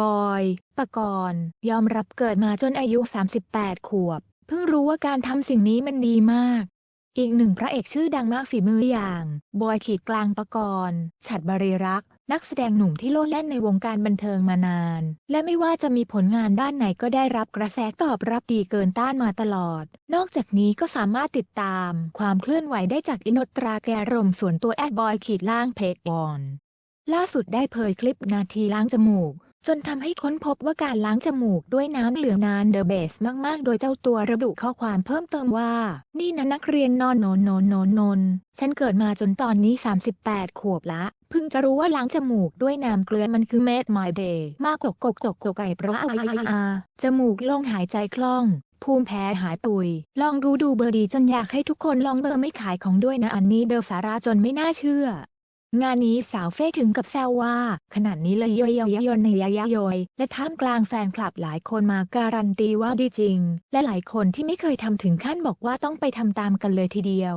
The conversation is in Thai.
บอย ปกรณ์ยอมรับเกิดมาจนอายุ 38 ขวบ เพิ่งรู้ว่าการทำสิ่งนี้มันดีมาก อีกหนึ่งพระเอกชื่อดังมากฝีมืออย่าง บอยขีดกลางปกรณ์ฉัดบริรักษ์ นักแสดงหนุ่มที่โลดแล่นในวงการบันเทิงมานาน และไม่ว่าจะมีผลงานด้านไหนก็ได้รับกระแสตอบรับดีเกินต้านมาตลอด นอกจากนี้ก็สามารถติดตาม ความเคลื่อนไหวได้จากอินสตราแกรมส่วนตัวแอดบอยขีดล่างเพกวอนล่าสุดได้เผยคลิปนาทีล้างจมูก จนทำให้ค้นพบว่าการล้างจมูกด้วยน้ำเหลืองนานเดอะเบสมาก ๆ โดยเจ้าตัวระบุข้อความเพิ่มเติมว่า นี่นะนักเรียนนอนโนนโนนโนนนฉันเกิดมาจนตอนนี้ 38 ขวบละ เพิ่งจะรู้ว่าล้างจมูกด้วยน้ำเกลือมันคือ made my day มากกกกกกกไก่เพราะอาจมูกโล่งหายใจคล่อง ภูมิแพ้หายปุย ลองดูดูเบอร์ดีจนอยากให้ทุกคนลองเบอร์ไม่ขายของด้วยนะอันนี้เดอสาราจนไม่น่าเชื่อ งานนี้สาวเฟ่ถึงกับแซวว่า ขนาดนี้เลยยอยยยนในยยยอย และท่ามกลางแฟนคลับหลายคนมาการันตีว่าดีจริง และหลายคนที่ไม่เคยทำถึงขั้นบอกว่าต้องไปทำตามกันเลยทีเดียว